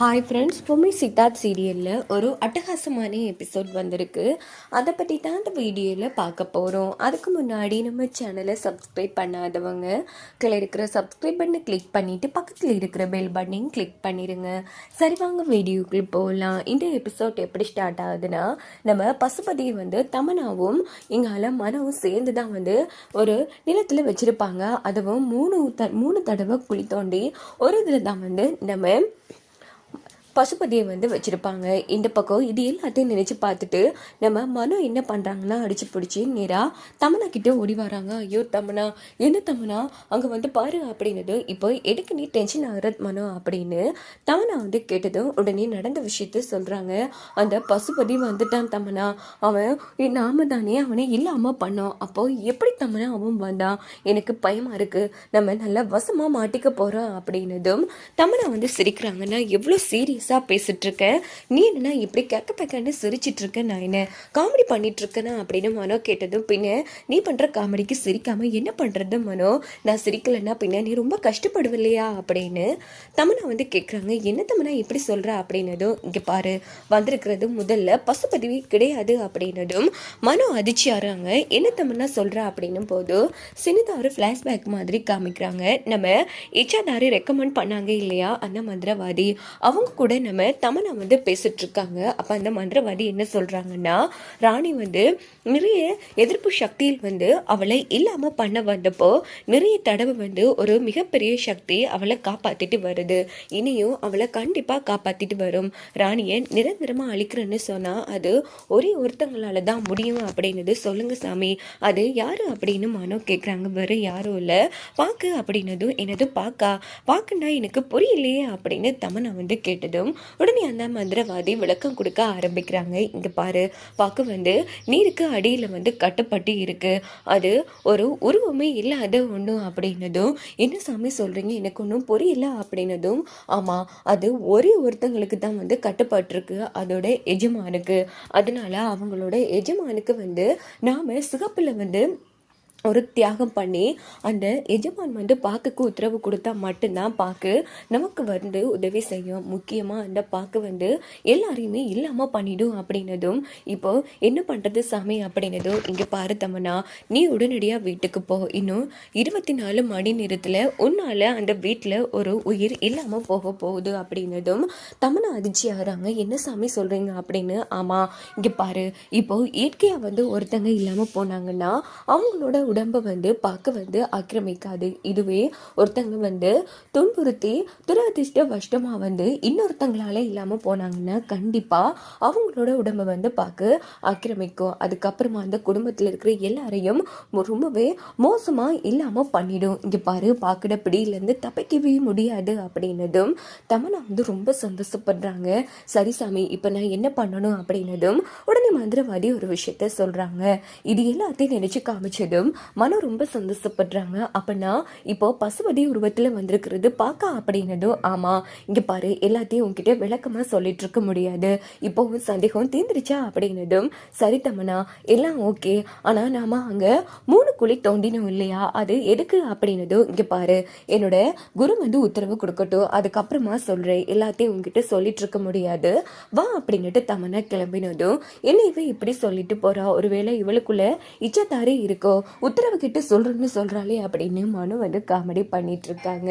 Hi friends பொம்மை சித்தார்த் சீரியலில் ஒரு அட்டகாசமான எபிசோட் வந்திருக்கு. அதை பற்றி தான் அந்த வீடியோவில் பார்க்க போகிறோம் அதுக்கு முன்னாடி நம்ம சேனலை சப்ஸ்கிரைப் பண்ணாதவங்க கீழே இருக்கிற சப்ஸ்கிரைப் பண்ணை கிளிக் பண்ணிவிட்டு பக்கத்தில் இருக்கிற பெல் பட்டனையும் கிளிக் பண்ணிடுங்க சரி வாங்க வீடியோக்குள்ள போகலாம் இந்த எபிசோட் எப்படி ஸ்டார்ட் ஆகுதுன்னா நம்ம பசுபதியை வந்து தமனாவும் எங்களால் மனவும் சேர்ந்து தான் வந்து ஒரு நிலத்தில் வச்சுருப்பாங்க. அதுவும் மூணு த மூணு தடவை குழி தோண்டி ஒரு இதில் தான் வந்து நம்ம பசுபதியை வந்து வச்சுருப்பாங்க. இந்த பக்கம் இது எல்லாத்தையும் நினச்சி பார்த்துட்டு நம்ம மனு என்ன பண்ணுறாங்கன்னா அடிச்சு பிடிச்சி நேராக தமனா கிட்டே ஓடி வராங்க. ஐயோ தமனா என்ன தமனா? அங்கே வந்து பாரு அப்படின்னது இப்போ எதுக்கு நீ டென்ஷன் ஆகிற மனு? அப்படின்னு தமனா வந்து கேட்டதும் உடனே நடந்த விஷயத்த சொல்கிறாங்க அந்த பசுபதி வந்துட்டான் தமனா. அவன் நாம தானே அவனை இல்லாமல் பண்ணோம். அப்போ எப்படி தமனா அவன் வந்தான்? எனக்கு பயமாக இருக்குது நம்ம நல்லா வசமாக மாட்டிக்க போகிறோம் அப்படின்னதும் தமனா வந்து சிரிக்கிறாங்கன்னா எவ்வளோ சீரியஸ் சீரியஸாக பேசிட்டு நீ என்ன இப்படி கேட்க பேக்கன்னு சிரிச்சிட்டு இருக்க நான் என்ன? காமெடி பண்ணிகிட்ருக்கேனா இருக்கேனா அப்படின்னு மனோ கேட்டதும் பின்ன நீ பண்ணுற காமெடிக்கு சிரிக்காமல் என்ன பண்ணுறது மனோ? நான் சிரிக்கலைன்னா பின்ன நீ ரொம்ப கஷ்டப்படுவில்லையா அப்படின்னு தமனா வந்து கேட்குறாங்க என்ன தமனா இப்படி சொல்கிற அப்படின்னதும் இங்கே பாரு வந்திருக்கிறது முதல்ல பசுபதிவி கிடையாது அப்படின்னதும் மனோ அதிர்ச்சி என்ன தமனா சொல்கிற அப்படின்னும் போது சின்னதாக ஒரு ஃப்ளாஷ்பேக் மாதிரி காமிக்கிறாங்க. நம்ம இச்சாதாரி ரெக்கமெண்ட் பண்ணாங்க இல்லையா? அந்த மந்திரவாதி. அவங்க கூட நம்ம தமனா வந்து பேசிட்டு இருக்காங்க அப்போ அந்த மந்திரவாதி என்ன சொல்கிறாங்கன்னா ராணி வந்து நிறைய எதிர்ப்பு சக்தியில் வந்து அவளை இல்லாமல் பண்ண வந்தப்போ நிறைய தடவை வந்து ஒரு மிகப்பெரிய சக்தி அவளை காப்பாற்றிட்டு வருது. இனியும் அவளை கண்டிப்பாக காப்பாற்றிட்டு வரும். ராணியை நிரந்தரமாக அழிக்கிறேன்னு சொன்னால் அது ஒரே ஒருத்தங்களால தான் முடியும் அப்படின்னது சொல்லுங்க சாமி. அது யாரு அப்படின்னு மனோ கேட்குறாங்க வேறு யாரும் இல்லை. பாக்கு அப்படின்னதும் என்னது பாக்கா. பாக்குன்னா எனக்கு புரியலையே அப்படின்னு தமனா வந்து கேட்டது. கேட்டதும் உடனே அந்த மந்திரவாதி விளக்கம் கொடுக்க ஆரம்பிக்கிறாங்க. இங்கே பாரு பார்க்க வந்து நீருக்கு அடியில் வந்து கட்டுப்பட்டு இருக்கு. அது ஒரு உருவமே இல்லாத ஒன்றும் அப்படின்னதும் என்ன சாமி சொல்கிறீங்க எனக்கு ஒன்றும் புரியல அப்படின்னதும் ஆமாம் அது ஒரே ஒருத்தங்களுக்கு தான் வந்து கட்டுப்பட்டிருக்கு. அதோட எஜமானுக்கு. அதனால அவங்களோட எஜமானுக்கு வந்து நாம் சிகப்பில் வந்து ஒரு தியாகம் பண்ணி அந்த எஜமான் வந்து பாக்குக்கு உத்தரவு கொடுத்தா மட்டும்தான் பாக்கு நமக்கு வந்து உதவி செய்யும். முக்கியமாக அந்த பாக்கு வந்து எல்லாரையுமே இல்லாமல் பண்ணிடும் அப்படின்னதும் இப்போ என்ன பண்ணுறது சாமி அப்படின்னதும் இங்கே பாரு தமனா நீ உடனடியாக வீட்டுக்கு போ. இன்னும் இருபத்தி நாலு மணி நேரத்தில் உன்னால் அந்த வீட்டில் ஒரு உயிர் இல்லாமல் போக போகுது அப்படின்னதும் தமனா அதிர்ச்சி ஆகிறாங்க என்ன சாமி சொல்கிறீங்க அப்படின்னு ஆமாம் இங்கே பாரு இப்போ இயற்கையாக வந்து ஒருத்தங்க இல்லாமல் போனாங்கன்னா அவங்களோட உடம்பை வந்து பார்க்க வந்து ஆக்கிரமிக்காது. இதுவே ஒருத்தங்க வந்து துன்புறுத்தி துரதிர்ஷ்ட வஷ்டமாக வந்து இன்னொருத்தங்களால இல்லாமல் போனாங்கன்னா கண்டிப்பாக அவங்களோட உடம்பை வந்து பார்க்க ஆக்கிரமிக்கும். அதுக்கப்புறமா அந்த குடும்பத்தில் இருக்கிற எல்லாரையும் ரொம்பவே மோசமாக இல்லாமல் பண்ணிடும். இங்கே பாரு பார்க்கட பிடியிலேருந்து தப்பிக்கவே முடியாது அப்படின்னதும் தமனா வந்து ரொம்ப சந்தோஷப்படுறாங்க. சரி சாமி இப்போ நான் என்ன பண்ணணும் அப்படின்னதும் உடனே மந்திரவாதி ஒரு விஷயத்த சொல்கிறாங்க இது எல்லாத்தையும் நினச்சி காமிச்சதும் மனம் ரொம்ப சந்தோஷப்படுறாங்க. அப்படின்னா இப்போ பசுபதி உருவத்தில் வந்திருக்கிறது பார்க்க அப்படின்னதும் ஆமாம் இங்கே பாரு எல்லாத்தையும் உங்ககிட்ட விளக்கமாக சொல்லிட்டு இருக்க முடியாது இப்போவும் சந்தேகம் தீர்ந்துருச்சா? அப்படின்னதும் சரி தமனா எல்லாம் ஓகே. ஆனால் நாம அங்கே மூணு குழி தோண்டினோம் இல்லையா? அது எதுக்கு? அப்படின்னதும் இங்கே பாரு என்னோட குரு வந்து உத்தரவு கொடுக்கட்டும். அதுக்கப்புறமா சொல்கிறேன் எல்லாத்தையும் உங்ககிட்ட சொல்லிட்டு இருக்க முடியாது. வா அப்படின்னுட்டு தமனா கிளம்பினதும் என்ன இவ இப்படி சொல்லிட்டு போறா? ஒருவேளை இவளுக்குள்ள இச்சத்தாரி இருக்கோ? உத்தரவு கிட்ட சொல்றேன்னு சொல்றாளே அப்படின்னு மனு வந்து காமெடி பண்ணிட்டு இருக்காங்க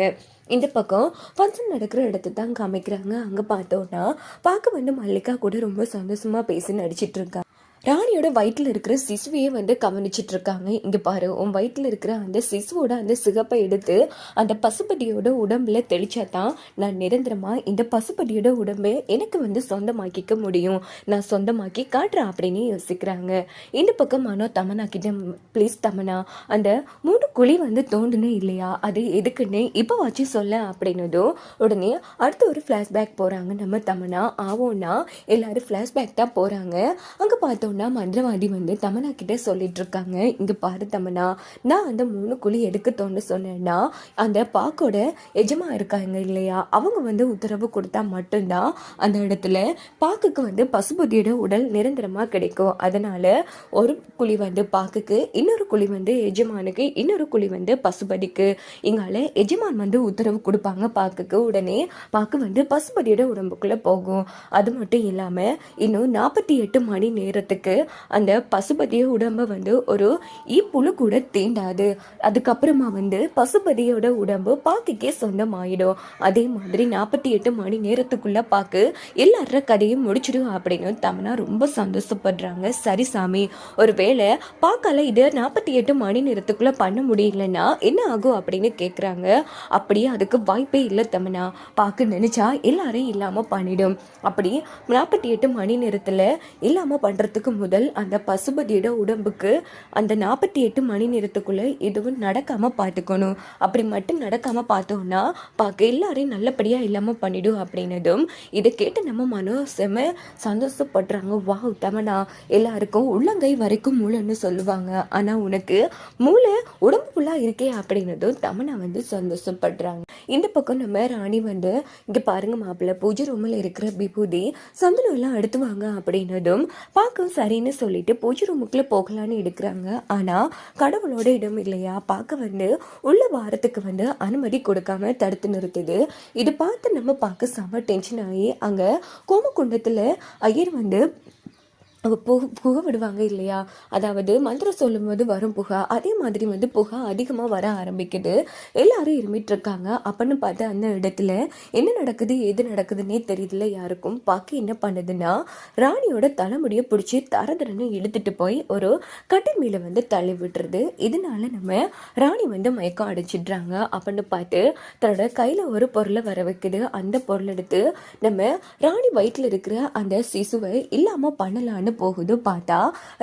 இந்த பக்கம் ஃபங்க்ஷன் நடக்கிற இடத்த தான் காமிக்கிறாங்க. அங்கே பார்த்தோன்னா பார்க்க வந்து மல்லிகா கூட ரொம்ப சந்தோஷமா பேசி நடிச்சிட்டு இருக்கா ராணியோட வயிற்றில் இருக்கிற சிசுவையே வந்து கவனிச்சிட்டு இருக்காங்க இங்கே பாரு உன் வயிற்றில் இருக்கிற அந்த சிசுவோட அந்த சிகப்பை எடுத்து அந்த பசுப்பட்டியோட உடம்புல தெளிச்சா தான் நான் நிரந்தரமாக இந்த பசுப்பட்டியோட உடம்பை எனக்கு வந்து சொந்தமாக்கிக்க முடியும். நான் சொந்தமாக்கி காட்டுறேன் அப்படின்னு யோசிக்கிறாங்க. இந்த பக்கம் மனோ தமனா கிட்ட ப்ளீஸ் தமனா அந்த மூணு குழி வந்து தோண்டணும் இல்லையா? அது எதுக்குன்னு இப்போ வச்சு சொல்ல அப்படின்னதும் உடனே அடுத்து ஒரு ஃப்ளாஷ்பேக் போகிறாங்க நம்ம தமனா ஆவோன்னா எல்லாரும் ஃப்ளாஷ்பேக் தான் போகிறாங்க அங்கே பார்த்தோம் பார்த்தோன்னா மந்திரவாதி வந்து தமனா கிட்ட சொல்லிட்டு இருக்காங்க இங்க பாரு தமனா நான் அந்த மூணு குழி எடுக்கத்தோன்னு சொன்னேன்னா அந்த பாக்கோட எஜமா இருக்காங்க இல்லையா? அவங்க வந்து உத்தரவு கொடுத்தா மட்டும்தான் அந்த இடத்துல பாக்குக்கு வந்து பசுபதியோட உடல் நிரந்தரமா கிடைக்கும். அதனால ஒரு குழி வந்து பாக்குக்கு இன்னொரு குழி வந்து எஜமானுக்கு இன்னொரு குழி வந்து பசுபதிக்கு. இங்கால எஜமான் வந்து உத்தரவு கொடுப்பாங்க பாக்குக்கு. உடனே பாக்கு வந்து பசுபதியோட உடம்புக்குள்ள போகும். அது மட்டும் இல்லாம இன்னும் நாற்பத்தி எட்டு மணி நேரத்துக்கு அந்த பசுபதிய உடம்ப வந்து ஒரு ஈப்புழு கூட தீண்டாது. அதுக்கப்புறமா வந்து பசுபதியோட உடம்பு பாக்குக்கே சொந்தமாயிடும். அதே மாதிரி நாற்பத்தி எட்டு மணி நேரத்துக்குள்ள பாக்கு எல்லார கதையும் முடிச்சிடும் அப்படின்னு தமனா ரொம்ப சந்தோஷப்படுறாங்க. சரி சாமி ஒருவேளை பாக்கால இதை நாற்பத்தி எட்டு மணி நேரத்துக்குள்ள பண்ண முடியலன்னா என்ன ஆகும் அப்படின்னு கேட்குறாங்க அப்படியே அதுக்கு வாய்ப்பே இல்லை தமனா. பாக்கு நினைச்சா எல்லாரையும் இல்லாம பண்ணிடும். அப்படி நாற்பத்தி எட்டு மணி நேரத்துல இல்லாம பண்றதுக்கு முதல் அந்த பசுபதியோட உடம்புக்கு அந்த நாற்பத்தி எட்டு மணி நேரத்துக்குள்ள எதுவும் நடக்காம பார்த்துக்கணும். அப்படி மட்டும் நடக்காம பார்த்தோம்னா பார்க்க எல்லாரையும் நல்லபடியா இல்லாம பண்ணிடும் அப்படின்னதும் இதை கேட்டு நம்ம மனோ செம சந்தோஷப்படுறாங்க. வாவ் தமனா எல்லாருக்கும் உள்ளங்கை வரைக்கும் மூளைன்னு சொல்லுவாங்க. ஆனா உனக்கு மூளை உடம்பு ஃபுல்லா இருக்கே அப்படின்னதும் தமனா வந்து சந்தோஷப்படுறாங்க. இந்த பக்கம் நம்ம ராணி வந்து இங்க பாருங்க மாப்பிள்ளை பூஜை ரூமில் இருக்கிற விபூதி சந்தனம் எல்லாம் எடுத்துவாங்க அப்படின்னதும் பார்க்க சரின்னு சொல்லிட்டு பூஜை ரூமுக்குள்ள போகலான்னு எடுக்கிறாங்க. ஆனா கடவுளோட இடம் இல்லையா? பார்க்க வந்து உள்ள வாரத்துக்கு வந்து அனுமதி கொடுக்காம தடுத்து நிறுத்துது இது பார்த்து நம்ம பார்க்க செம டென்ஷன் ஆகி அங்க கோமகுண்டத்துல ஐயர் வந்து அவங்க புக புகை விடுவாங்க இல்லையா? அதாவது மந்திரம் சொல்லும்போது வரும் புகை அதே மாதிரி வந்து புகை அதிகமாக வர ஆரம்பிக்குது. எல்லாரும் இருமிட்டு இருக்காங்க அப்படின்னு பார்த்து அந்த இடத்துல என்ன நடக்குது எது நடக்குதுன்னே தெரியல யாருக்கும். பார்க்க என்ன பண்ணுதுன்னா ராணியோட தலைமுடியை பிடிச்சி தரதரன்னு இழுத்துட்டு போய் ஒரு கட்டில் மேலே வந்து தள்ளி விடுறது இதனால நம்ம ராணி வந்து மயக்கம் அடைச்சிடுறாங்க. அப்படின்னு பார்த்து தன்னோட கையில் ஒரு பொருளை வர வைக்குது. அந்த பொருள் எடுத்து நம்ம ராணி வயிற்றில் இருக்கிற அந்த சிசுவை இல்லாமல் பண்ணலான்னு போகுது பார்த்தா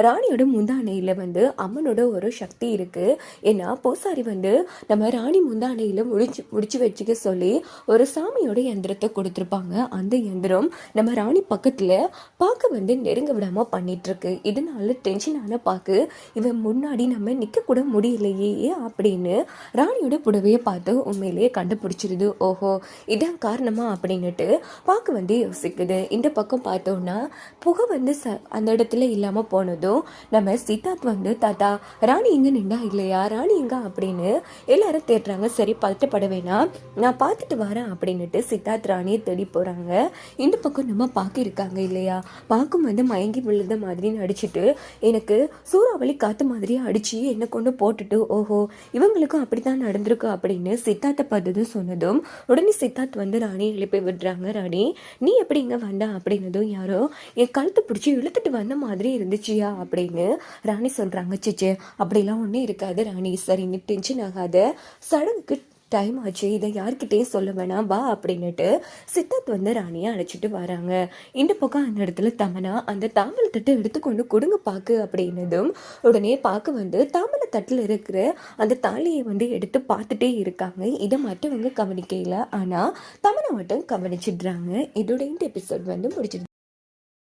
ராணியோட முந்தானையில் வந்து அம்மனோட ஒரு சக்தி இருக்கு. ஏன்னா பூசாரி வந்து நம்ம ராணி முந்தானையில் முடிச்சு முடிச்சு வச்சுக்க சொல்லி ஒரு சாமியோட எந்திரத்தை கொடுத்துருப்பாங்க. அந்த எந்திரம் நம்ம ராணி பக்கத்தில் பார்க்க வந்து நெருங்க விடாம பண்ணிகிட்ருக்கு இதனால டென்ஷனான பாக்கு இவன் முன்னாடி நம்ம நிற்கக்கூட முடியலையே அப்படின்னு ராணியோட புடவையை பார்த்து உண்மையிலேயே கண்டுபிடிச்சிருது. ஓஹோ இதான் காரணமா? அப்படின்னுட்டு பார்க்க வந்து யோசிக்குது. இந்த பக்கம் பார்த்தோன்னா புகை வந்து ச அந்த இடத்துல இல்லாமல் போனதும் நம்ம சித்தார்த் வந்து தாத்தா ராணி இங்கே நின்றா இல்லையா? ராணி எங்க? அப்படின்னு எல்லாரும் தேடுறாங்க. சரி பதட்டப்பட வேணாம். நான் பார்த்துட்டு வரேன் அப்படின்னுட்டு சித்தார்த் ராணியை தேடி போகிறாங்க இந்த பக்கம் நம்ம பார்க்கிருக்காங்க இல்லையா? பார்க்கும் வந்து மயங்கி விழுந்த மாதிரி நடிச்சுட்டு எனக்கு சூறாவளி காத்து மாதிரி அடித்து என்னை கொண்டு போட்டுட்டு ஓஹோ இவங்களுக்கும் அப்படி தான் நடந்திருக்கு அப்படின்னு சித்தார்த்தை பார்த்ததும் சொன்னதும் உடனே சித்தார்த் வந்து ராணி எழுப்பி விடுறாங்க. ராணி நீ எப்படி இங்கே வந்தா? அப்படின்னதும் யாரோ என் கழுத்தை பிடிச்சி இழுத்துட்டு வந்த மாதிரி இருந்துச்சியா அப்படின்னு ராணி சொல்கிறாங்க சிச்சே அப்படிலாம் ஒன்றும் இருக்காது ராணி. சரி நீ டென்ஷன் ஆகாத. சடங்குக்கு டைம் ஆச்சு. இதை யார்கிட்டயும் சொல்ல வேணாம். வா அப்படின்னுட்டு சித்தார்த் வந்து ராணியை அழைச்சிட்டு வராங்க. இந்த பக்கம் அந்த இடத்துல தமனா அந்த தாமலை தட்டை எடுத்துக்கொண்டு கொடுங்க பாக்கு அப்படின்னதும் உடனே பாக்கு வந்து தாம்பல தட்டில் இருக்கிற அந்த தாலியை வந்து எடுத்து பார்த்துட்டே இருக்காங்க. இதை மற்றவங்க கவனிக்கல. ஆனால் தமனை மட்டும் கவனிச்சிடுறாங்க. இதோட இந்த எபிசோட் வந்து முடிச்சிடு